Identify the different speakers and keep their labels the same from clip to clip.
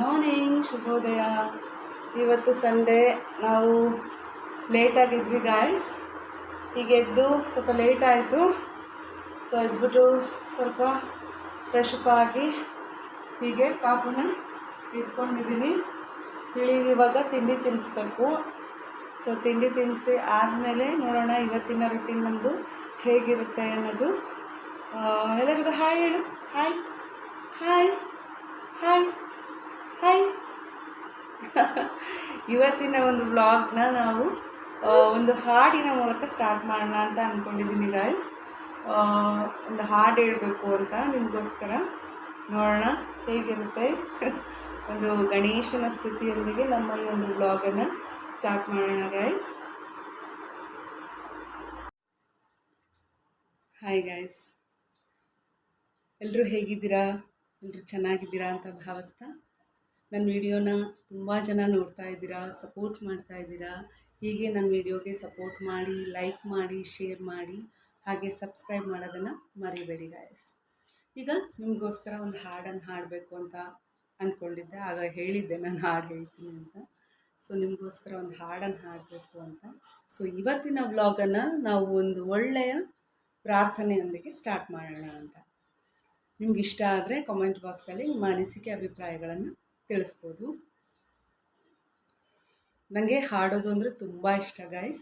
Speaker 1: Morning ಶುಭೋದಯ ಇವತ್ತು Sunday, ನಾವು ಲೇಟಾಗಿದ್ವಿ ಗಾಯ್ಸ್ ಈಗ ಎದ್ದು ಸ್ವಲ್ಪ ಲೇಟ್ ಆಯಿತು. ಸೊ ಎದ್ಬಿಟ್ಟು ಸ್ವಲ್ಪ ಫ್ರೆಶ್ ಅಪ್ ಆಗಿ ಹೀಗೆ ಪಾಪುನ ಇದ್ಕೊಂಡಿದ್ದೀನಿ ಇಳಿ ಇವಾಗ ತಿಂಡಿ ತಿನ್ನಿಸ್ಬೇಕು ಸೊ ತಿಂಡಿ ತಿನ್ನಿಸಿ ಆದಮೇಲೆ ನೋಡೋಣ ಇವತ್ತಿನ ರೊಟೀನ್ ನಮ್ಮದು ಹೇಗಿರುತ್ತೆ ಅನ್ನೋದು. ಎಲ್ಲರಿಗೂ ಹಾಯ್ ಹೇಳು. ಹಾಯ್ ಹಾಯ್ ಹಾಯ್ ಹಾಯ್ ಇವತ್ತಿನ ಒಂದು ವ್ಲಾಗ್ನ ನಾವು ಒಂದು ಹಾಡಿನ ಮೂಲಕ ಸ್ಟಾರ್ಟ್ ಮಾಡೋಣ ಅಂತ ಅಂದ್ಕೊಂಡಿದ್ದೀನಿ ಗಾಯ್ಸ್ ಒಂದು ಹಾಡು ಹೇಳಬೇಕು ಅಂತ ನಿಮಗೋಸ್ಕರ. ನೋಡೋಣ, ಹೇಗಿರುತ್ತೆ? ಒಂದು ಗಣೇಶನ ಸ್ಥಿತಿಯೊಂದಿಗೆ ನಮ್ಮ ಈ ಒಂದು ವ್ಲಾಗನ್ನು ಸ್ಟಾರ್ಟ್ ಮಾಡೋಣ ಗಾಯ್ಸ್ ಹಾಯ್ ಗಾಯ್ಸ್ ಎಲ್ಲರೂ ಹೇಗಿದ್ದೀರಾ? ಎಲ್ಲರೂ ಚೆನ್ನಾಗಿದ್ದೀರಾ ಅಂತ ಭಾವಿಸ್ತಾ? ನನ್ನ ವಿಡಿಯೋನ ತುಂಬ ಜನ ನೋಡ್ತಾ ಇದ್ದೀರಾ ಸಪೋರ್ಟ್ ಮಾಡ್ತಾ ಇದ್ದೀರಾ, ಹೀಗೆ ನನ್ನ ವಿಡಿಯೋಗೆ ಸಪೋರ್ಟ್ ಮಾಡಿ ಲೈಕ್ ಮಾಡಿ ಶೇರ್ ಮಾಡಿ, ಹಾಗೆ ಸಬ್ಸ್ಕ್ರೈಬ್ ಮಾಡೋದನ್ನು ಮರಿಬೇಡಿ ಗಾಯಸ್ ಈಗ ನಿಮಗೋಸ್ಕರ ಒಂದು ಹಾಡನ್ನು ಹಾಡಬೇಕು ಅಂತ ಅಂದ್ಕೊಂಡಿದ್ದೆ ಆಗ ಹೇಳಿದ್ದೆ ನಾನು ಹಾಡು ಹೇಳ್ತೀನಿ ಅಂತ. ಸೊ ನಿಮಗೋಸ್ಕರ ಒಂದು ಹಾಡನ್ನು ಹಾಡಬೇಕು ಅಂತ. ಸೊ ಇವತ್ತಿನ ವ್ಲಾಗನ್ನು ನಾವು ಒಂದು ಒಳ್ಳೆಯ ಪ್ರಾರ್ಥನೆಯೊಂದಿಗೆ ಸ್ಟಾರ್ಟ್ ಮಾಡೋಣ ಅಂತ. ನಿಮ್ಗೆ ಇಷ್ಟ ಆದರೆ ಕಾಮೆಂಟ್ ಬಾಕ್ಸಲ್ಲಿ ನಿಮ್ಮ ಅನಿಸಿಕೆ, ಅಭಿಪ್ರಾಯಗಳನ್ನು ತಿಳಿಸ್ಬೋದು. ನನಗೆ ಹಾಡೋದು ಅಂದರೆ ತುಂಬ ಇಷ್ಟ ಗಾಯ್ಸ್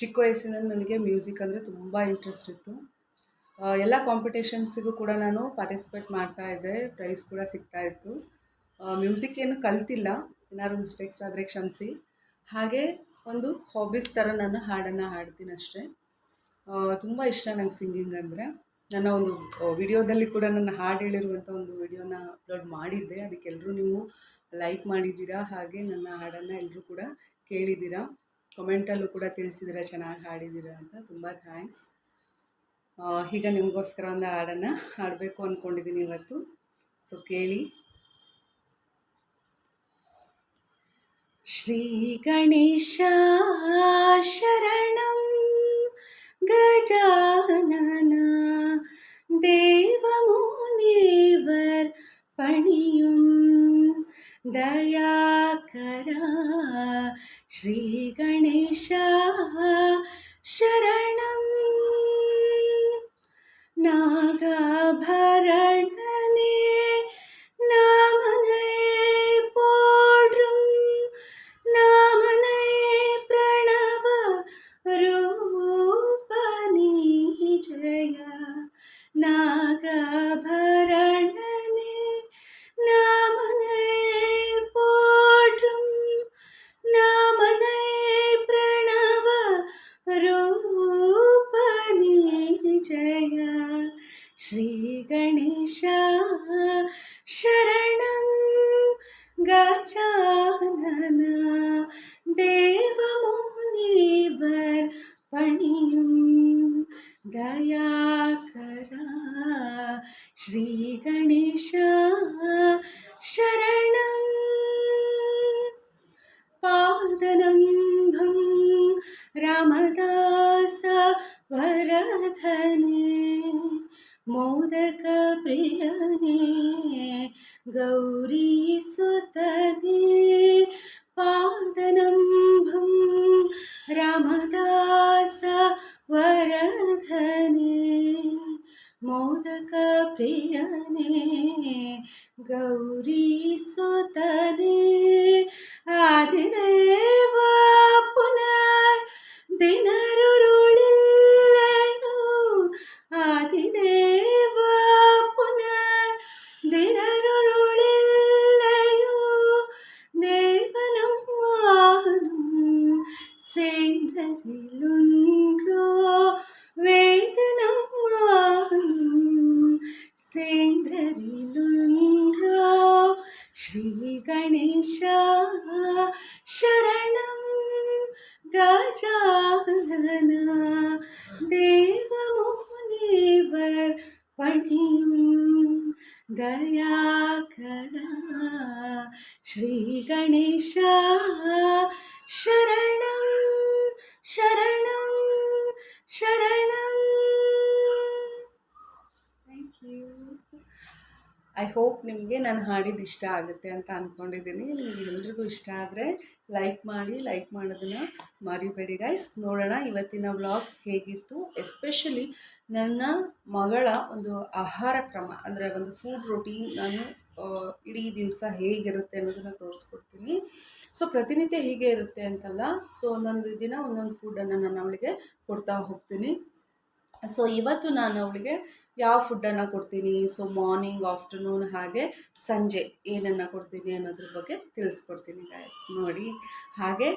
Speaker 1: ಚಿಕ್ಕ ವಯಸ್ಸಿನಲ್ಲಿ ನನಗೆ ಮ್ಯೂಸಿಕ್ ಅಂದರೆ ತುಂಬ ಇಂಟ್ರೆಸ್ಟ್ ಇತ್ತು. ಎಲ್ಲ ಕಾಂಪಿಟೇಷನ್ಸಿಗೂ ಕೂಡ ನಾನು ಪಾರ್ಟಿಸಿಪೇಟ್ ಮಾಡ್ತಾ ಇದ್ದೆ ಪ್ರೈಸ್ ಕೂಡ ಸಿಗ್ತಾ ಇತ್ತು. ಮ್ಯೂಸಿಕ್ ಏನು ಕಲ್ತಿಲ್ಲ, ಏನಾದ್ರು ಮಿಸ್ಟೇಕ್ಸ್ ಆದರೆ ಕ್ಷಮಿಸಿ. ಹಾಗೆ ಒಂದು ಹಾಬೀಸ್ ಥರ ನಾನು ಹಾಡನ್ನು ಹಾಡ್ತೀನಿ ಅಷ್ಟೇ. ತುಂಬ ಇಷ್ಟ ನಂಗೆ ಸಿಂಗಿಂಗ್ ಅಂದರೆ. ನನ್ನ ಒಂದು ವಿಡಿಯೋದಲ್ಲಿ ಕೂಡ ನನ್ನ ಹಾಡು ಹೇಳಿರುವಂಥ ಒಂದು ವಿಡಿಯೋನ ಅಪ್ಲೋಡ್ ಮಾಡಿದ್ದೆ. ಅದಕ್ಕೆಲ್ಲರೂ ನೀವು ಲೈಕ್ ಮಾಡಿದ್ದೀರಾ? ಹಾಗೆ ನನ್ನ ಹಾಡನ್ನು ಎಲ್ಲರೂ ಕೂಡ ಕೇಳಿದ್ದೀರಾ? ಕಮೆಂಟಲ್ಲೂ ಕೂಡ ತಿಳಿಸಿದ್ದೀರಾ ಚೆನ್ನಾಗಿ ಹಾಡಿದ್ದೀರಾ ಅಂತ? ತುಂಬ ಥ್ಯಾಂಕ್ಸ್ ಈಗ ನಿಮಗೋಸ್ಕರ ಒಂದು ಹಾಡನ್ನು ಹಾಡಬೇಕು ಅಂದ್ಕೊಂಡಿದ್ದೀನಿ ಇವತ್ತು. ಸೊ ಕೇಳಿ. ಶ್ರೀ ಗಣೇಶ ಶರಣಂ ಗಜಾ देवमुनिवर् पणियुं दयाकरा श्रीगणेश शरणं नागाभरणने नामने ഗജാനന ദേവമുനീവർ പണിയും. ദയാകര ശ്രീ ഗണേശ ശരണം. പാദനംഭം രാമദാസ വരധനേ ಮೋದಕ ಪ್ರಿಯನೇ ಗೌರಿ ಸುತನೇ ಪಾದನಂಭಂ ರಾಮದಾಸ ವರಧನೆ ಮೋದಕ ಪ್ರಿಯನೇ ಗೌರಿ ಸುತನೇ ಆದಿದೇವ ಪಣಿಯುಂ ದಯಾಕರ ಶ್ರೀ ಗಣೇಶ ಶರಣಂ ಶರಣಂ ಶರಣಂ ಥ್ಯಾಂಕ್ ಯು ಐ ಹೋಪ್ ನಿಮಗೆ ನಾನು ಹಾಡಿದ್ದು ಇಷ್ಟ ಆಗುತ್ತೆ ಅಂತ ಅಂದ್ಕೊಂಡಿದ್ದೀನಿ ನಿಮ್ಗೆ ಎಲ್ರಿಗೂ ಇಷ್ಟ ಆದರೆ ಲೈಕ್ ಮಾಡಿ ಲೈಕ್ ಮಾಡೋದನ್ನು ಮರಿಬೇಡಿ ಗೈಸ್ ನೋಡೋಣ ಇವತ್ತಿನ ವ್ಲಾಗ್ ಹೇಗಿತ್ತು ಎಸ್ಪೆಷಲಿ ನನ್ನ ಮಗಳ ಒಂದು ಆಹಾರ ಕ್ರಮ, ಅಂದರೆ ಒಂದು ಫುಡ್ ರೊಟೀನ್ ನಾನು ಇಡೀ ದಿವಸ ಹೇಗಿರುತ್ತೆ ಅನ್ನೋದನ್ನು ತೋರಿಸ್ಕೊಡ್ತೀನಿ. ಸೊ ಪ್ರತಿನಿತ್ಯ ಹೀಗೆ ಇರುತ್ತೆ ಅಂತಲ್ಲ ಸೊ ಒಂದೊಂದು ದಿನ ಒಂದೊಂದು ಫುಡ್ಡನ್ನು ನಾನು ಅವಳಿಗೆ ಕೊಡ್ತಾ ಹೋಗ್ತೀನಿ. ಸೊ ಇವತ್ತು ನಾನು ಅವಳಿಗೆ ಯಾವ ಫುಡ್ಡನ್ನು ಕೊಡ್ತೀನಿ ಸೊ ಮಾರ್ನಿಂಗ್ ಆಫ್ಟರ್ನೂನ್ ಹಾಗೆ ಸಂಜೆ ಏನನ್ನು ಕೊಡ್ತೀನಿ ಅನ್ನೋದ್ರ ಬಗ್ಗೆ ತಿಳಿಸ್ಕೊಡ್ತೀನಿ ಗಾಯಸ್ ನೋಡಿ, ಹಾಗೆ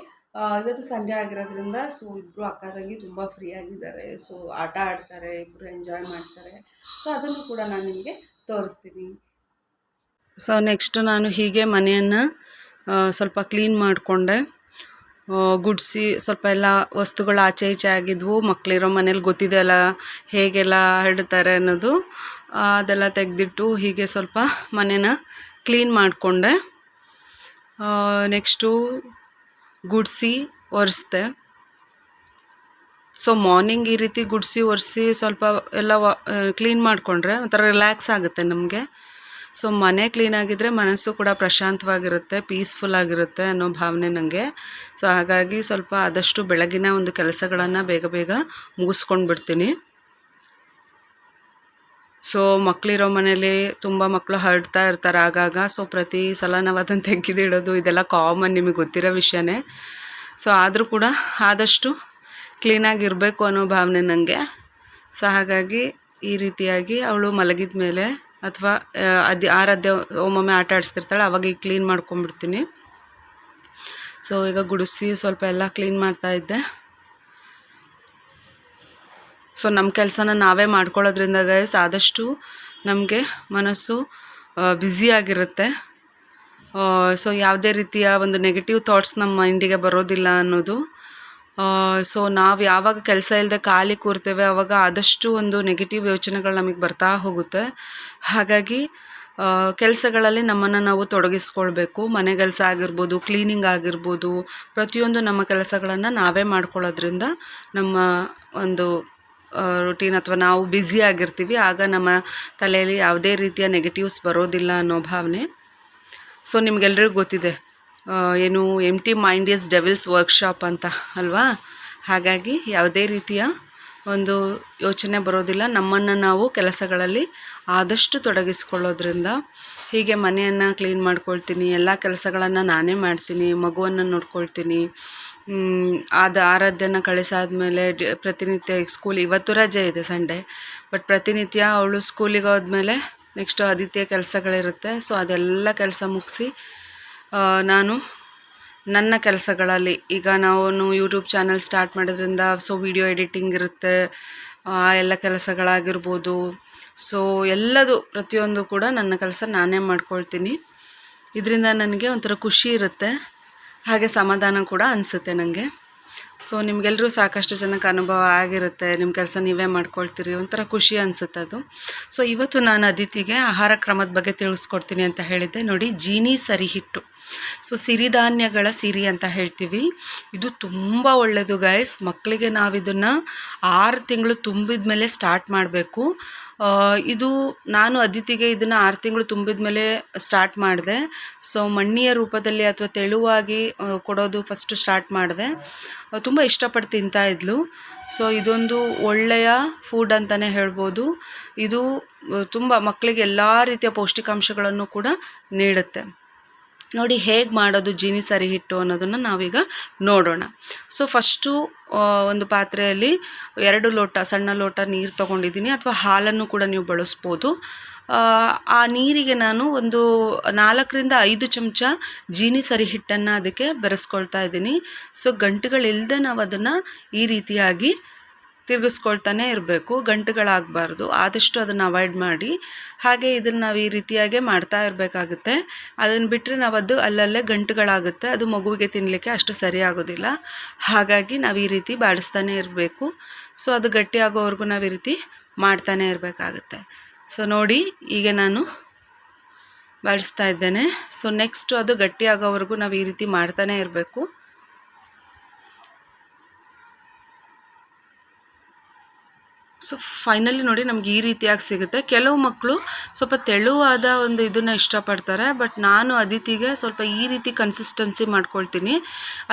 Speaker 1: ಇವತ್ತು ಸಂಜೆ ಆಗಿರೋದ್ರಿಂದ ಸೊ ಇಬ್ಬರು ಅಕ್ಕ ತಂಗಿ ತುಂಬ ಫ್ರೀ ಆಗಿದ್ದಾರೆ. ಸೊ ಆಟ ಆಡ್ತಾರೆ ಇಬ್ಬರು ಎಂಜಾಯ್ ಮಾಡ್ತಾರೆ. ಸೊ ಅದನ್ನು ಕೂಡ ನಾನು ನಿಮಗೆ ತೋರಿಸ್ತೀನಿ. ಸೊ ನೆಕ್ಸ್ಟ್ ನಾನು ಹೀಗೆ ಮನೆಯನ್ನು ಸ್ವಲ್ಪ ಕ್ಲೀನ್ ಮಾಡಿಕೊಂಡೆ. ಗುಡಿಸಿ ಸ್ವಲ್ಪ ಎಲ್ಲ ವಸ್ತುಗಳು ಆಚೆ ಈಚೆ ಆಗಿದ್ವು. ಮಕ್ಕಳಿರೋ ಮನೇಲಿ ಗೊತ್ತಿದೆ ಅಲ್ಲ, ಹೇಗೆಲ್ಲ ಹರಡ್ತಾರೆ ಅನ್ನೋದು ಅದೆಲ್ಲ ತೆಗೆದಿಟ್ಟು ಹೀಗೆ ಸ್ವಲ್ಪ ಮನೇನ ಕ್ಲೀನ್ ಮಾಡಿಕೊಂಡೆ. ನೆಕ್ಸ್ಟು ಗುಡಿಸಿ ಒರೆಸ್ದೆ. ಸೊ ಮಾರ್ನಿಂಗ್ ಈ ರೀತಿ ಗುಡಿಸಿ ಒರೆಸಿ ಸ್ವಲ್ಪ ಎಲ್ಲ ಕ್ಲೀನ್ ಮಾಡಿಕೊಂಡ್ರೆ ಒಂಥರ ರಿಲ್ಯಾಕ್ಸ್ ಆಗುತ್ತೆ ನಮಗೆ. ಸೊ ಮನೆ ಕ್ಲೀನ್ ಆಗಿದ್ದರೆ ಮನಸ್ಸು ಕೂಡ ಪ್ರಶಾಂತವಾಗಿರುತ್ತೆ ಪೀಸ್ಫುಲ್ ಆಗಿರುತ್ತೆ ಅನ್ನೋ ಭಾವನೆ ನನಗೆ ಸೊ ಹಾಗಾಗಿ ಸ್ವಲ್ಪ ಆದಷ್ಟು ಬೆಳಗಿನ ಒಂದು ಕೆಲಸಗಳನ್ನು ಬೇಗ ಬೇಗ ಮುಗಿಸ್ಕೊಂಡು ಬಿಡ್ತೀನಿ ಸೊ ಮಕ್ಕಳಿರೋ ಮನೇಲಿ ತುಂಬ ಮಕ್ಕಳು ಹರಡ್ತಾ ಇರ್ತಾರೆ ಆಗಾಗ. ಸೊ ಪ್ರತಿ ಸಲ ನಾವು ಅದನ್ನು ತೆಗೆದಿಡೋದು ಇದೆಲ್ಲ ಕಾಮನ್ ನಿಮಗೆ ಗೊತ್ತಿರೋ ವಿಷಯನೇ. ಸೊ ಆದರೂ ಕೂಡ ಆದಷ್ಟು ಕ್ಲೀನಾಗಿರಬೇಕು ಅನ್ನೋ ಭಾವನೆ ನನಗೆ ಸೊ ಹಾಗಾಗಿ ಈ ರೀತಿಯಾಗಿ ಅವಳು ಮಲಗಿದ ಮೇಲೆ ಅಥವಾ ಅದು ಆರಾಧ್ಯ ಒಮ್ಮೊಮ್ಮೆ ಆಟ ಆಡಿಸ್ತಿರ್ತಾಳೆ, ಅವಾಗ ಈಗ ಕ್ಲೀನ್ ಮಾಡ್ಕೊಂಬಿಡ್ತೀನಿ ಸೊ ಈಗ ಗುಡಿಸಿ ಸ್ವಲ್ಪ ಎಲ್ಲ ಕ್ಲೀನ್ ಮಾಡ್ತಾ ಇದ್ದೆ. ಸೊ ನಮ್ಮ ಕೆಲಸನ ನಾವೇ ಮಾಡ್ಕೊಳ್ಳೋದ್ರಿಂದ ಗೈಸ್ ಆದಷ್ಟು ನಮಗೆ ಮನಸ್ಸು ಬ್ಯುಸಿಯಾಗಿರುತ್ತೆ ಸೊ ಯಾವುದೇ ರೀತಿಯ ಒಂದು ನೆಗೆಟಿವ್ ಥಾಟ್ಸ್ ನಮ್ಮ ಮೈಂಡಿಗೆ ಬರೋದಿಲ್ಲ ಅನ್ನೋದು. ಸೊ ನಾವು ಯಾವಾಗ ಕೆಲಸ ಇಲ್ಲದೆ ಖಾಲಿ ಕೂರ್ತೇವೆ ಆವಾಗ ಆದಷ್ಟು ಒಂದು ನೆಗೆಟಿವ್ ಯೋಚನೆಗಳು ನಮಗೆ ಬರ್ತಾ ಹೋಗುತ್ತೆ. ಹಾಗಾಗಿ ಕೆಲಸಗಳಲ್ಲಿ ನಮ್ಮನ್ನು ನಾವು ತೊಡಗಿಸ್ಕೊಳ್ಬೇಕು. ಮನೆ ಕೆಲಸ ಆಗಿರ್ಬೋದು ಕ್ಲೀನಿಂಗ್ ಆಗಿರ್ಬೋದು, ಪ್ರತಿಯೊಂದು ನಮ್ಮ ಕೆಲಸಗಳನ್ನು ನಾವೇ ಮಾಡ್ಕೊಳ್ಳೋದ್ರಿಂದ ನಮ್ಮ ಒಂದು ರುಟೀನ್ ಅಥವಾ ನಾವು ಬ್ಯುಸಿ ಆಗಿರ್ತೀವಿ, ಆಗ ನಮ್ಮ ತಲೆಯಲ್ಲಿ ಯಾವುದೇ ರೀತಿಯ ನೆಗೆಟಿವ್ಸ್ ಬರೋದಿಲ್ಲ ಅನ್ನೋ ಭಾವನೆ. ಸೊ ನಿಮಗೆಲ್ಲರಿಗೂ ಗೊತ್ತಿದೆ ಏನು empty mind is devil's workshop ಅಂತ ಅಲ್ವಾ? ಹಾಗಾಗಿ ಯಾವುದೇ ರೀತಿಯ ಒಂದು ಯೋಚನೆ ಬರೋದಿಲ್ಲ. ನಮ್ಮನ್ನು ನಾವು ಕೆಲಸಗಳಲ್ಲಿ ಆದಷ್ಟು ತೊಡಗಿಸ್ಕೊಳ್ಳೋದ್ರಿಂದ ಹೀಗೆ ಮನೆಯನ್ನು ಕ್ಲೀನ್ ಮಾಡ್ಕೊಳ್ತೀನಿ, ಎಲ್ಲ ಕೆಲಸಗಳನ್ನು ನಾನೇ ಮಾಡ್ತೀನಿ, ಮಗುವನ್ನು ನೋಡ್ಕೊಳ್ತೀನಿ ಅದು ಆರಾಧ್ಯನ ಕಳಿಸಾದ್ಮೇಲೆ ಡ್, ಪ್ರತಿನಿತ್ಯ ಸ್ಕೂಲ್ ಇವತ್ತು ರಜೆ ಇದೆ ಸಂಡೇ ಬಟ್ ಪ್ರತಿನಿತ್ಯ ಅವಳು ಸ್ಕೂಲಿಗೆ ಹೋದ್ಮೇಲೆ ನೆಕ್ಸ್ಟು ಆದಿತ್ಯ ಕೆಲಸಗಳಿರುತ್ತೆ ಸೊ ಅದೆಲ್ಲ ಕೆಲಸ ಮುಗಿಸಿ ನಾನು ನನ್ನ ಕೆಲಸಗಳಲ್ಲಿ ಈಗ ನಾವು ಯೂಟ್ಯೂಬ್ ಚಾನಲ್ ಸ್ಟಾರ್ಟ್ ಮಾಡೋದ್ರಿಂದ ಸೊ ವಿಡಿಯೋ ಎಡಿಟಿಂಗ್ ಇರುತ್ತೆ, ಆ, ಎಲ್ಲ ಕೆಲಸಗಳಾಗಿರ್ಬೋದು ಸೊ ಎಲ್ಲದು ಪ್ರತಿಯೊಂದು ಕೂಡ ನನ್ನ ಕೆಲಸ ನಾನೇ ಮಾಡ್ಕೊಳ್ತೀನಿ. ಇದರಿಂದ ನನಗೆ ಒಂಥರ ಖುಷಿ ಇರುತ್ತೆ. ಹಾಗೆ ಸಮಾಧಾನ ಕೂಡ ಅನಿಸುತ್ತೆ ನನಗೆ ಸೊ ನಿಮಗೆಲ್ಲರೂ ಸಾಕಷ್ಟು ಜನಕ್ಕೆ ಅನುಭವ ಆಗಿರುತ್ತೆ ನಿಮ್ಮ ಕೆಲಸ ನೀವೇ ಮಾಡ್ಕೊಳ್ತೀರಿ, ಒಂಥರ ಖುಷಿ ಅನಿಸುತ್ತೆ ಅದು. ಸೊ ಇವತ್ತು ನಾನು ಅದಿತಿಗೆ ಆಹಾರ ಕ್ರಮದ ಬಗ್ಗೆ ತಿಳಿಸ್ಕೊಡ್ತೀನಿ ಅಂತ ಹೇಳಿದ್ದೆ. ನೋಡಿ, ಜೀನಿ ಸರಿ ಹಿಟ್ಟು ಸೊ ಸಿರಿಧಾನ್ಯಗಳ ಸಿರಿ ಅಂತ ಹೇಳ್ತೀವಿ. ಇದು ತುಂಬ ಒಳ್ಳೆಯದು ಗೈಸ್ ಮಕ್ಕಳಿಗೆ ನಾವು ಇದನ್ನು ಆರು ತಿಂಗಳು ತುಂಬಿದ ಮೇಲೆ ಸ್ಟಾರ್ಟ್ ಮಾಡಬೇಕು. ಇದು ನಾನು ಅದಿತಿಗೆ ಇದನ್ನು ಆರು ತಿಂಗಳು ತುಂಬಿದ ಮೇಲೆ ಸ್ಟಾರ್ಟ್ ಮಾಡಿದೆ. ಸೊ ಮಣ್ಣಿಯ ರೂಪದಲ್ಲಿ ಅಥವಾ ತೆಳುವಾಗಿ ಕೊಡೋದು ಫಸ್ಟು ಸ್ಟಾರ್ಟ್ ಮಾಡಿದೆ. ತುಂಬ ಇಷ್ಟಪಟ್ಟು ತಿಂತಾ ಇದ್ಲು. ಸೊ ಇದೊಂದು ಒಳ್ಳೆಯ ಫುಡ್ ಅಂತಲೇ ಹೇಳ್ಬೋದು. ಇದು ತುಂಬ ಮಕ್ಕಳಿಗೆ ಎಲ್ಲ ರೀತಿಯ ಪೌಷ್ಟಿಕಾಂಶಗಳನ್ನು ಕೂಡ ನೀಡುತ್ತೆ. ನೋಡಿ ಹೇಗೆ ಮಾಡೋದು ಜೀನಿ ಸರಿ ಹಿಟ್ಟು ಅನ್ನೋದನ್ನು ನಾವೀಗ ನೋಡೋಣ. ಸೊ ಫಸ್ಟು ಒಂದು ಪಾತ್ರೆಯಲ್ಲಿ ಎರಡು ಲೋಟ ಸಣ್ಣ ಲೋಟ ನೀರು ತೊಗೊಂಡಿದ್ದೀನಿ ಅಥವಾ ಹಾಲನ್ನು ಕೂಡ ನೀವು ಬಳಸ್ಬೋದು. ಆ, ನೀರಿಗೆ ನಾನು ಒಂದು ನಾಲ್ಕರಿಂದ ಐದು ಚಮಚ ಜೀನಿ ಸರಿ ಹಿಟ್ಟನ್ನು ಅದಕ್ಕೆ ಬೆರೆಸ್ಕೊಳ್ತಾ ಇದ್ದೀನಿ. ಸೊ ಗಂಟುಗಳಿಲ್ಲದೆ ನಾವು ಅದನ್ನು ಈ ರೀತಿಯಾಗಿ ತಿರುಗಿಸ್ಕೊಳ್ತಾನೆ ಇರಬೇಕು, ಗಂಟುಗಳಾಗಬಾರ್ದು. ಆದಷ್ಟು ಅದನ್ನು ಅವಾಯ್ಡ್ ಮಾಡಿ, ಹಾಗೆ ಇದನ್ನು ನಾವು ಈ ರೀತಿಯಾಗೆ ಮಾಡ್ತಾ ಇರಬೇಕಾಗುತ್ತೆ. ಅದನ್ನು ಬಿಟ್ಟರೆ ನಾವು ಅದು ಅಲ್ಲಲ್ಲೇ ಗಂಟುಗಳಾಗುತ್ತೆ, ಅದು ಮಗುವಿಗೆ ತಿನ್ನಲಿಕ್ಕೆ ಅಷ್ಟು ಸರಿ ಆಗೋದಿಲ್ಲ. ಹಾಗಾಗಿ ನಾವು ಈ ರೀತಿ ಬಾಡಿಸ್ತಾನೆ ಇರಬೇಕು. ಸೊ ಅದು ಗಟ್ಟಿ ಆಗೋವರೆಗೂ ನಾವು ಈ ರೀತಿ ಮಾಡ್ತಾನೆ ಇರಬೇಕಾಗುತ್ತೆ. ಸೊ ನೋಡಿ, ಈಗ ನಾನು ಬಾಡಿಸ್ತಾ ಇದ್ದೇನೆ. ಸೊ ನೆಕ್ಸ್ಟು ಅದು ಗಟ್ಟಿ ಆಗೋವರೆಗೂ ನಾವು ಈ ರೀತಿ ಮಾಡ್ತಾನೆ ಇರಬೇಕು. ಸೊ ಫೈನಲಿ ನೋಡಿ ನಮ್ಗೆ ಈ ರೀತಿಯಾಗಿ ಸಿಗುತ್ತೆ. ಕೆಲವು ಮಕ್ಕಳು ಸ್ವಲ್ಪ ತೆಳುವಾದ ಒಂದು ಇದನ್ನು ಇಷ್ಟಪಡ್ತಾರೆ ಬಟ್ ನಾನು ಅದಿತಿಗೆ ಸ್ವಲ್ಪ ಈ ರೀತಿ ಕನ್ಸಿಸ್ಟೆನ್ಸಿ ಮಾಡ್ಕೊಳ್ತೀನಿ.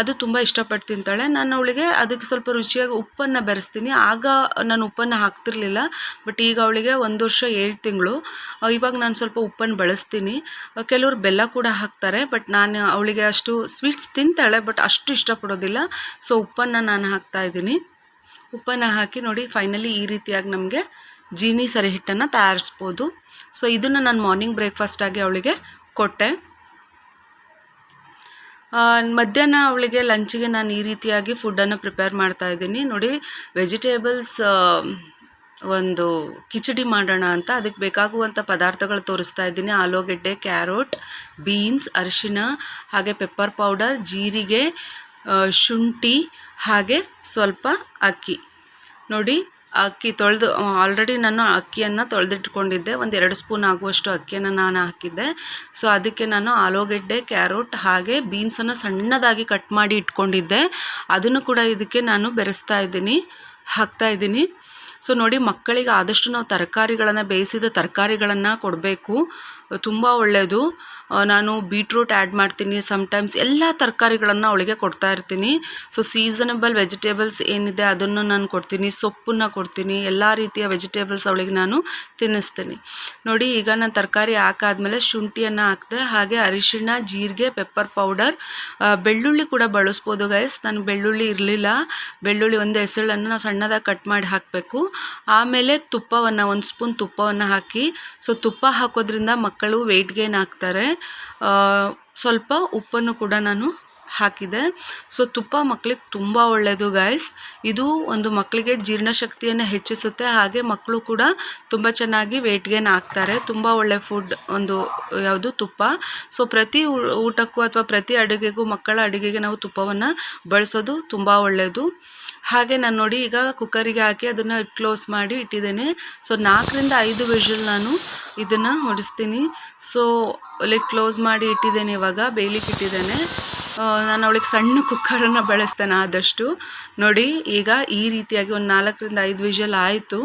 Speaker 1: ಅದು ತುಂಬ ಇಷ್ಟಪಟ್ಟು ತಿಂತಾಳೆ. ನಾನು ಅವಳಿಗೆ ಅದಕ್ಕೆ ಸ್ವಲ್ಪ ರುಚಿಯಾಗಿ ಉಪ್ಪನ್ನು ಬೆರೆಸ್ತೀನಿ. ಆಗ ನಾನು ಉಪ್ಪನ್ನು ಹಾಕ್ತಿರ್ಲಿಲ್ಲ ಬಟ್ ಈಗ ಅವಳಿಗೆ ಒಂದು ವರ್ಷ ಏಳು ತಿಂಗಳು. ಇವಾಗ ನಾನು ಸ್ವಲ್ಪ ಉಪ್ಪನ್ನು ಬಳಸ್ತೀನಿ. ಕೆಲವರು ಬೆಲ್ಲ ಕೂಡ ಹಾಕ್ತಾರೆ ಬಟ್ ನಾನು ಅವಳಿಗೆ ಅಷ್ಟು ಸ್ವೀಟ್ಸ್ ತಿಂತಾಳೆ ಬಟ್ ಅಷ್ಟು ಇಷ್ಟಪಡೋದಿಲ್ಲ. ಸೊ ಉಪ್ಪನ್ನು ನಾನು ಹಾಕ್ತಾ ಇದ್ದೀನಿ. ಉಪ್ಪನ್ನು ಹಾಕಿ ನೋಡಿ ಫೈನಲಿ ಈ ರೀತಿಯಾಗಿ ನಮಗೆ ಜೀನಿ ಸರಿ ಹಿಟ್ಟನ್ನು ತಯಾರಿಸ್ಬೋದು. ಸೊ ಇದನ್ನು ನಾನು ಮಾರ್ನಿಂಗ್ ಬ್ರೇಕ್ಫಾಸ್ಟಾಗಿ ಅವಳಿಗೆ ಕೊಟ್ಟೆ. ಮಧ್ಯಾಹ್ನ ಅವಳಿಗೆ ಲಂಚಿಗೆ ನಾನು ಈ ರೀತಿಯಾಗಿ ಫುಡ್ಡನ್ನು ಪ್ರಿಪೇರ್ ಮಾಡ್ತಾ ಇದ್ದೀನಿ. ನೋಡಿ ವೆಜಿಟೇಬಲ್ಸ್ ಒಂದು ಕಿಚಡಿ ಮಾಡೋಣ ಅಂತ ಅದಕ್ಕೆ ಬೇಕಾಗುವಂಥ ಪದಾರ್ಥಗಳು ತೋರಿಸ್ತಾ ಇದ್ದೀನಿ. ಆಲೂಗೆಡ್ಡೆ ಕ್ಯಾರೋಟ್ ಬೀನ್ಸ್ ಅರಿಶಿನ, ಹಾಗೆ ಪೆಪ್ಪರ್ ಪೌಡರ್ ಜೀರಿಗೆ ಶುಂಠಿ, ಹಾಗೆ ಸ್ವಲ್ಪ ಅಕ್ಕಿ. ನೋಡಿ, ಅಕ್ಕಿ ತೊಳೆದು ಆಲ್ರೆಡಿ ನಾನು ಅಕ್ಕಿಯನ್ನು ತೊಳೆದಿಟ್ಕೊಂಡಿದ್ದೆ. ಒಂದು ಎರಡು ಸ್ಪೂನ್ ಆಗುವಷ್ಟು ಅಕ್ಕಿಯನ್ನು ನಾನು ಹಾಕಿದ್ದೆ. ಸೊ ಅದಕ್ಕೆ ನಾನು ಆಲೂಗೆಡ್ಡೆ, ಕ್ಯಾರೋಟ್, ಹಾಗೆ ಬೀನ್ಸನ್ನು ಸಣ್ಣದಾಗಿ ಕಟ್ ಮಾಡಿ ಇಟ್ಕೊಂಡಿದ್ದೆ. ಅದನ್ನು ಕೂಡ ಇದಕ್ಕೆ ನಾನು ಬೆರೆಸ್ತಾ ಇದ್ದೀನಿ, ಹಾಕ್ತಾ ಇದ್ದೀನಿ. ಸೊ ನೋಡಿ, ಮಕ್ಕಳಿಗೆ ಆದಷ್ಟು ನಾವು ತರಕಾರಿಗಳನ್ನು ಬೇಯಿಸಿದ ತರಕಾರಿಗಳನ್ನು ಕೊಡಬೇಕು. ತುಂಬ ಒಳ್ಳೆಯದು ನಾನು ಬೀಟ್ರೂಟ್ ಆ್ಯಡ್ ಮಾಡ್ತೀನಿ ಸಮ್ಟೈಮ್ಸ್ ಎಲ್ಲ ತರಕಾರಿಗಳನ್ನು ಅವಳಿಗೆ ಕೊಡ್ತಾ ಇರ್ತೀನಿ. ಸೊ ಸೀಸನಬಲ್ ವೆಜಿಟೇಬಲ್ಸ್ ಏನಿದೆ ಅದನ್ನು ನಾನು ಕೊಡ್ತೀನಿ. ಸೊಪ್ಪನ್ನು ಕೊಡ್ತೀನಿ. ಎಲ್ಲ ರೀತಿಯ ವೆಜಿಟೇಬಲ್ಸ್ ಅವಳಿಗೆ ನಾನು ತಿನ್ನಿಸ್ತೀನಿ. ನೋಡಿ, ಈಗ ನಾನು ತರಕಾರಿ ಹಾಕಾದ್ಮೇಲೆ ಶುಂಠಿಯನ್ನು ಹಾಕಿದೆ, ಹಾಗೆ ಅರಿಶಿಣ, ಜೀರಿಗೆ ಪೆಪ್ಪರ್ ಪೌಡರ್ ಬೆಳ್ಳುಳ್ಳಿ ಕೂಡ ಬಳಸ್ಬೋದು ಗೈಸ್ ನಾನು ಬೆಳ್ಳುಳ್ಳಿ ಇರಲಿಲ್ಲ. ಬೆಳ್ಳುಳ್ಳಿ ಒಂದು ಹೆಸಳನ್ನು ನಾವು ಸಣ್ಣದಾಗಿ ಕಟ್ ಮಾಡಿ ಹಾಕಬೇಕು. ಆಮೇಲೆ ತುಪ್ಪವನ್ನು, ಒಂದು ಸ್ಪೂನ್ ತುಪ್ಪವನ್ನು ಹಾಕಿ ಸೊ ತುಪ್ಪ ಹಾಕೋದ್ರಿಂದ ಮಕ್ಕಳು ವೆಯ್ಟ್ ಗೇನ್ ಆಗ್ತಾರೆ. ಸ್ವಲ್ಪ ಉಪ್ಪನ್ನು ಕೂಡ ನಾನು ಹಾಕಿದೆ. ಸೊ ತುಪ್ಪ ಮಕ್ಕಳಿಗೆ ತುಂಬ ಒಳ್ಳೆಯದು ಗಾಯ್ಸ್ ಇದು ಒಂದು ಮಕ್ಕಳಿಗೆ ಜೀರ್ಣಶಕ್ತಿಯನ್ನು ಹೆಚ್ಚಿಸುತ್ತೆ. ಹಾಗೆ ಮಕ್ಕಳು ಕೂಡ ತುಂಬ ಚೆನ್ನಾಗಿ ವೆಯ್ಟ್ ಗೇನ್ ಆಗ್ತಾರೆ. ತುಂಬ ಒಳ್ಳೆ ಫುಡ್ ಒಂದು ಯಾವುದು ತುಪ್ಪ. ಸೊ ಪ್ರತಿ ಊಟಕ್ಕೂ ಅಥವಾ ಪ್ರತಿ ಅಡುಗೆಗೂ ಮಕ್ಕಳ ಅಡುಗೆಗೆ ನಾವು ತುಪ್ಪವನ್ನು ಬಳಸೋದು ತುಂಬ ಒಳ್ಳೆಯದು ಹಾಗೆ ನಾನು ನೋಡಿ ಈಗ ಕುಕ್ಕರಿಗೆ ಹಾಕಿ ಅದನ್ನು ಕ್ಲೋಸ್ ಮಾಡಿ ಇಟ್ಟಿದ್ದೇನೆ. ಸೊ ನಾಲ್ಕರಿಂದ ಐದು ವಿಷಲ್ ನಾನು ಇದನ್ನು ಹೊಡಿಸ್ತೀನಿ. ಸೊ ಲೈಕ್ ಕ್ಲೋಸ್ ಮಾಡಿ ಇಟ್ಟಿದ್ದೇನೆ ಇವಾಗ ಬೇಯಲಿಕ್ಕೆ ಇಟ್ಟಿದ್ದೇನೆ. ನಾನು ಅವಳಿಗೆ ಸಣ್ಣ ಕುಕ್ಕರನ್ನು ಬಳಸ್ತೇನೆ ಆದಷ್ಟು. ನೋಡಿ, ಈಗ ಈ ರೀತಿಯಾಗಿ ಒಂದು ನಾಲ್ಕರಿಂದ ಐದು ವಿಷಲ್ ಆಯಿತು.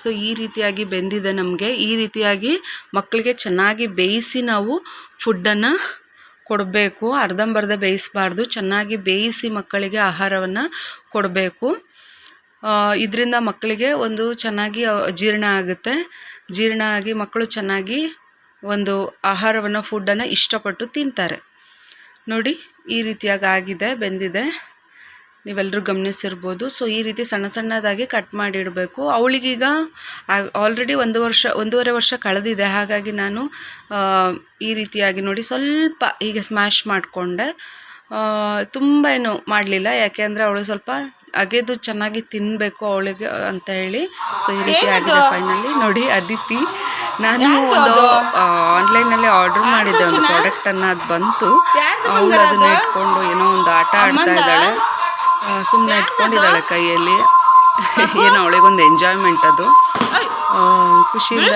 Speaker 1: ಸೊ ಈ ರೀತಿಯಾಗಿ ಬೆಂದಿದೆ ನಮಗೆ. ಈ ರೀತಿಯಾಗಿ ಮಕ್ಕಳಿಗೆ ಚೆನ್ನಾಗಿ ಬೇಯಿಸಿ ನಾವು ಫುಡ್ಡನ್ನು ಕೊಡಬೇಕು ಅರ್ಧಂಬರ್ಧ ಬೇಯಿಸಬಾರ್ದು, ಚೆನ್ನಾಗಿ ಬೇಯಿಸಿ ಮಕ್ಕಳಿಗೆ ಆಹಾರವನ್ನು ಕೊಡಬೇಕು. ಇದರಿಂದ ಮಕ್ಕಳಿಗೆ ಒಂದು ಚೆನ್ನಾಗಿ ಜೀರ್ಣ ಆಗುತ್ತೆ. ಜೀರ್ಣ ಆಗಿ ಮಕ್ಕಳು ಚೆನ್ನಾಗಿ ಒಂದು ಆಹಾರವನ್ನು ಫುಡ್ಡನ್ನು ಇಷ್ಟಪಟ್ಟು ತಿಂತಾರೆ. ನೋಡಿ, ಈ ರೀತಿಯಾಗಿ ಆಗಿದೆ, ಬೆಂದಿದೆ. ನೀವೆಲ್ಲರೂ ಗಮನಿಸಿರ್ಬೋದು. ಸೊ ಈ ರೀತಿ ಸಣ್ಣ ಸಣ್ಣದಾಗಿ ಕಟ್ ಮಾಡಿಡಬೇಕು. ಅವಳಿಗೀಗ ಆಲ್ರೆಡಿ ಒಂದು ವರ್ಷ ಒಂದೂವರೆ ವರ್ಷ ಕಳೆದಿದೆ. ಹಾಗಾಗಿ ನಾನು ಈ ರೀತಿಯಾಗಿ ನೋಡಿ ಸ್ವಲ್ಪ ಹೀಗೆ ಸ್ಮ್ಯಾಶ್ ಮಾಡಿಕೊಂಡೆ. ತುಂಬ ಏನು ಮಾಡಲಿಲ್ಲ. ಯಾಕೆ ಅಂದರೆ ಅವಳು ಸ್ವಲ್ಪ ಅಗೆದು ಚೆನ್ನಾಗಿ ತಿನ್ನಬೇಕು ಅವಳಿಗೆ ಅಂತ ಹೇಳಿ. ಸೊ ಈ ರೀತಿ ಆಗಿದೆ ಫೈನಲಿ ನೋಡಿ ಅದಿತಿ. ನಾನು ಒಂದು ಆನ್ಲೈನಲ್ಲಿ ಆರ್ಡರ್ ಮಾಡಿದ್ದೆ ಒಂದು ಪ್ರಾಡಕ್ಟನ್ನು ಅದು ಬಂತು. ಅವಳು ಅದನ್ನ ಇಟ್ಕೊಂಡು ಏನೋ ಒಂದು ಆಟ ಆಡ್ತಾ ಇದ್ದಾಳೆ. ಸುಮ್ಮನೆ ಇಟ್ಕೊಂಡಿದ್ದಾಳೆ ಕೈಯಲ್ಲಿ. ಏನೋ ಅವಳಿಗೊಂದು ಎಂಜಾಯ್ಮೆಂಟ್ ಅದು. ಖುಷಿಯಿಂದ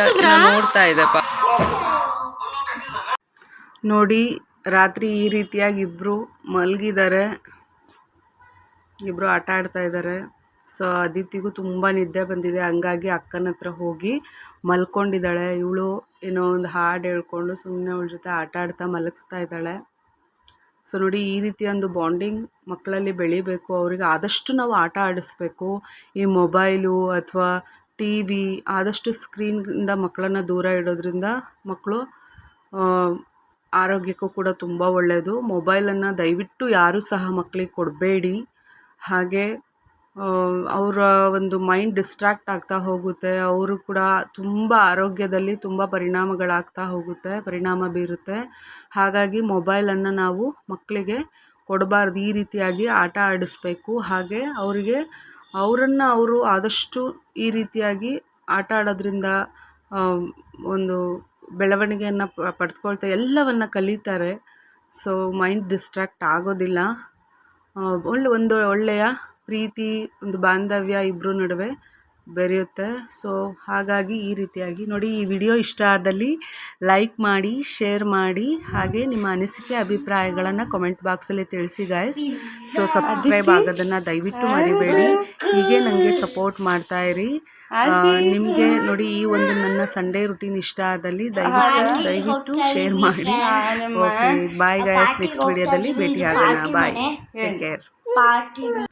Speaker 1: ನೋಡ್ತಾ ಇದೆಪ್ಪ ನೋಡಿ ರಾತ್ರಿ ಈ ರೀತಿಯಾಗಿ ಇಬ್ಬರು ಮಲಗಿದ್ದಾರೆ. ಇಬ್ಬರು ಆಟ ಆಡ್ತಾ ಇದ್ದಾರೆ. ಸೊ ಅದಿತಿಗೂ ತುಂಬ ನಿದ್ದೆ ಬಂದಿದೆ. ಹಂಗಾಗಿ ಅಕ್ಕನ ಹತ್ರ ಹೋಗಿ ಮಲ್ಕೊಂಡಿದ್ದಾಳೆ. ಇವಳು ಏನೋ ಒಂದು ಹಾಡು ಹೇಳ್ಕೊಂಡು ಸುಮ್ಮನೆ ಅವಳ ಜೊತೆ ಆಟ ಆಡ್ತಾ ಮಲಗಿಸ್ತಾ ಇದ್ದಾಳೆ. ಸೊ ನೋಡಿ, ಈ ರೀತಿಯ ಒಂದು ಬಾಂಡಿಂಗ್ ಮಕ್ಕಳಲ್ಲಿ ಬೆಳಿಬೇಕು. ಅವರಿಗೆ ಆದಷ್ಟು ನಾವು ಆಟ ಆಡಿಸ್ಬೇಕು. ಈ ಮೊಬೈಲು ಅಥವಾ ಟಿ ವಿ ಆದಷ್ಟು ಸ್ಕ್ರೀನಿಂದ ಮಕ್ಕಳನ್ನು ದೂರ ಇಡೋದ್ರಿಂದ ಮಕ್ಕಳು ಆರೋಗ್ಯಕ್ಕೂ ಕೂಡ ತುಂಬ ಒಳ್ಳೆಯದು ಮೊಬೈಲನ್ನು ದಯವಿಟ್ಟು ಯಾರೂ ಸಹ ಮಕ್ಕಳಿಗೆ ಕೊಡಬೇಡಿ. ಹಾಗೆ ಅವರ ಒಂದು ಮೈಂಡ್ ಡಿಸ್ಟ್ರಾಕ್ಟ್ ಆಗ್ತಾ ಹೋಗುತ್ತೆ. ಅವರು ಕೂಡ ತುಂಬ ಆರೋಗ್ಯದಲ್ಲಿ ತುಂಬ ಪರಿಣಾಮಗಳಾಗ್ತಾ ಹೋಗುತ್ತೆ, ಪರಿಣಾಮ ಬೀರುತ್ತೆ. ಹಾಗಾಗಿ ಮೊಬೈಲನ್ನು ನಾವು ಮಕ್ಕಳಿಗೆ ಕೊಡಬಾರ್ದು. ಈ ರೀತಿಯಾಗಿ ಆಟ ಆಡಿಸ್ಬೇಕು. ಹಾಗೆ ಅವರಿಗೆ, ಅವರನ್ನು ಅವರು ಆದಷ್ಟು ಈ ರೀತಿಯಾಗಿ ಆಟ ಆಡೋದ್ರಿಂದ ಒಂದು ಬೆಳವಣಿಗೆಯನ್ನು ಪಡೆದುಕೊಳ್ತಾ ಎಲ್ಲವನ್ನು ಕಲಿತಾರೆ. ಸೊ ಮೈಂಡ್ ಡಿಸ್ಟ್ರಾಕ್ಟ್ ಆಗೋದಿಲ್ಲ. ಒಳ್ಳೆ, ಒಂದು ಒಳ್ಳೆಯ ಪ್ರೀತಿ ಒಂದು ಬಾಂಧವ್ಯ ಇಬ್ಬರ ನಡುವೆ ಬೆರೆಯುತ್ತೆ. ಸೊ ಹಾಗಾಗಿ ಈ ರೀತಿಯಾಗಿ ನೋಡಿ ಈ ವಿಡಿಯೋ ಇಷ್ಟ ಆದಲ್ಲಿ ಲೈಕ್ ಮಾಡಿ ಶೇರ್ ಮಾಡಿ ಹಾಗೆ ನಿಮ್ಮ ಅನಿಸಿಕೆ ಅಭಿಪ್ರಾಯಗಳನ್ನು ಕಮೆಂಟ್ ಬಾಕ್ಸಲ್ಲಿ ತಿಳಿಸಿ ಗಾಯ್ಸ್ ಸೊ ಸಬ್ಸ್ಕ್ರೈಬ್ ಆಗೋದನ್ನು ದಯವಿಟ್ಟು ಮರಿಬೇಡಿ. ಹೀಗೆ ನನಗೆ ಸಪೋರ್ಟ್ ಮಾಡ್ತಾ ಇರಿ. ನಿಮಗೆ ನೋಡಿ ಈ ಒಂದು ನನ್ನ ಸಂಡೇ ರುಟೀನ್ ಇಷ್ಟ ಆದಲ್ಲಿ ದಯವಿಟ್ಟು ದಯವಿಟ್ಟು ಶೇರ್ ಮಾಡಿ. ಓಕೆ ಬಾಯ್ ಗಾಯ್ಸ್ ನೆಕ್ಸ್ಟ್ ವಿಡಿಯೋದಲ್ಲಿ ಭೇಟಿ ಆಗೋಣ ಬಾಯ್ ಟೇಕ್ ಕೇರ್